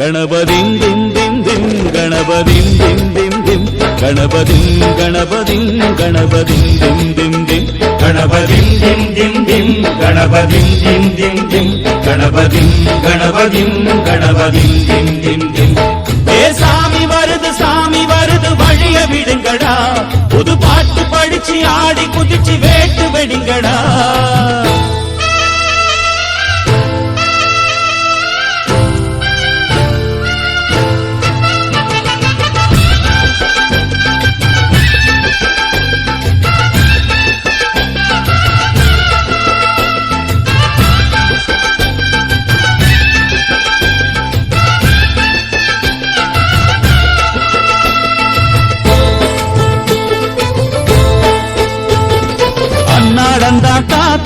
உடைங்கடா திம் திம் திம் கணபதிம் திம் திம் திம். கணபதிம் கணபதிம் கணபதிம் திம் திம் திம். கணபதிம் திம் திம் திம் கணபதிம் திம் திம் திம். கணபதிம் கணபதிம் கணபதிம் திம் திம் திம். ஏ சாமி வருது சாமி வருது வழிய விடுங்கடா. புது பாட்டு படிச்சு ஆடி குதிச்சு வேட்டு வெடிங்கடா.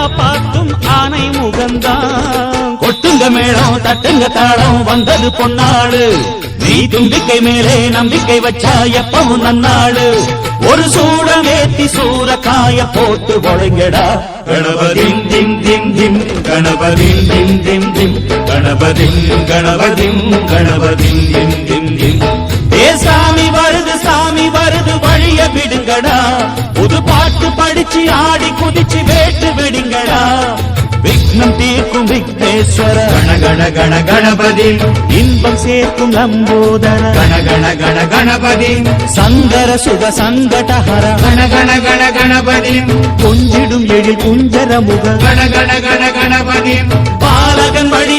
காப்பாற்றும் ஆனை முகந்தான். கொட்டுங்க மேளம் தட்டுங்க தாளம் வந்தது பொன்னாடு நீ தும்பிக்கை மேலே நம்பிக்கை வச்சா எப்பவும் நன்னாடு ஒரு சூடம் ஏத்தி சூறக்காய போட்டு ஒழுங்கடா. கணபதிம் திம் திம் திம் கணபதிம் திம் திம் திம். கணபதிம் கணபதிம் கணபதிம் திம் திம். படிச்சு ஆடி குதிச்சு வேட்டு வெடிங்கடா. விக்னம் தீர்க்கும் விக்னேஸ்வர. கண கண கண கணபதிம் இன்பம் சேர்க்கும் லம்போதர கண கண கண கணபதிம் சங்கர சுக சங்கடஹர கண கண கண கணபதிம் கொஞ்சிடும் எழில் குஞ்சர முக கண கண கண கணபதிம் பாலகன் வழி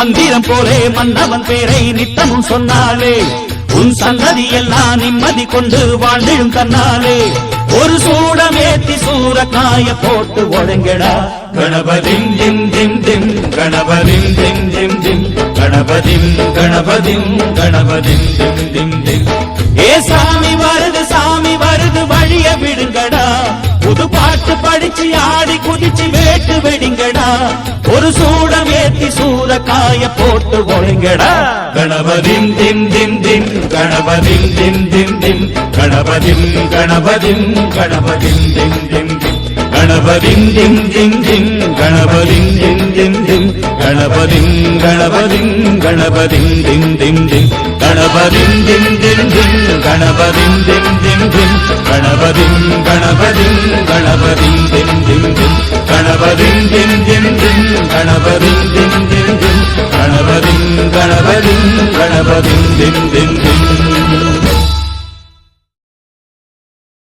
மந்திரம் போலே மன்னவன் பேரை நித்தமும் சொன்னாலே உன் சந்ததி எல்லாம் நிம்மதி கொண்டு வாழ்ந்திடும் தன்னாலே ஒரு சூடம் ஏத்தி சூறக்காய போட்டு ஒழுங்கடா. கணபதிம் திம் திம் திம் கணபதிம் திம் திம் திம் கணபதிம் கணபதிம் கணபதிம் திம் திம் திம். ஏ சாமி வருது சாமி வருது வழிய விடுங்கடா. படிச்சு ஆடி குதிச்சு வேட்டு வெடிங்கடா. ஒரு சூடம் ஏத்தி காய போட்டு ஒழுங்கடா. கணபதிம் திம் திம் திம் கணபதிம் திம் திம் திம் கணபதிம் கணபதிம் கணபதிம் திம் திம் திம். கணபதிம் திம் திம் திம் கணபதிம் திம் திம் கணபதிங் கணபதிங் கணபதிங் திங் திங் திங் கணபதிங் திங் திங் திங் கணபதிங் திங் திங் திங் கணபதிங் கணபதிங் கணபதிங் திங் திங் திங் கணபதிங் திங் திங் திங் கணபதிங் திங் திங் திங் கணபதிங் கணபதிங் கணபதிங் திங் திங் திங்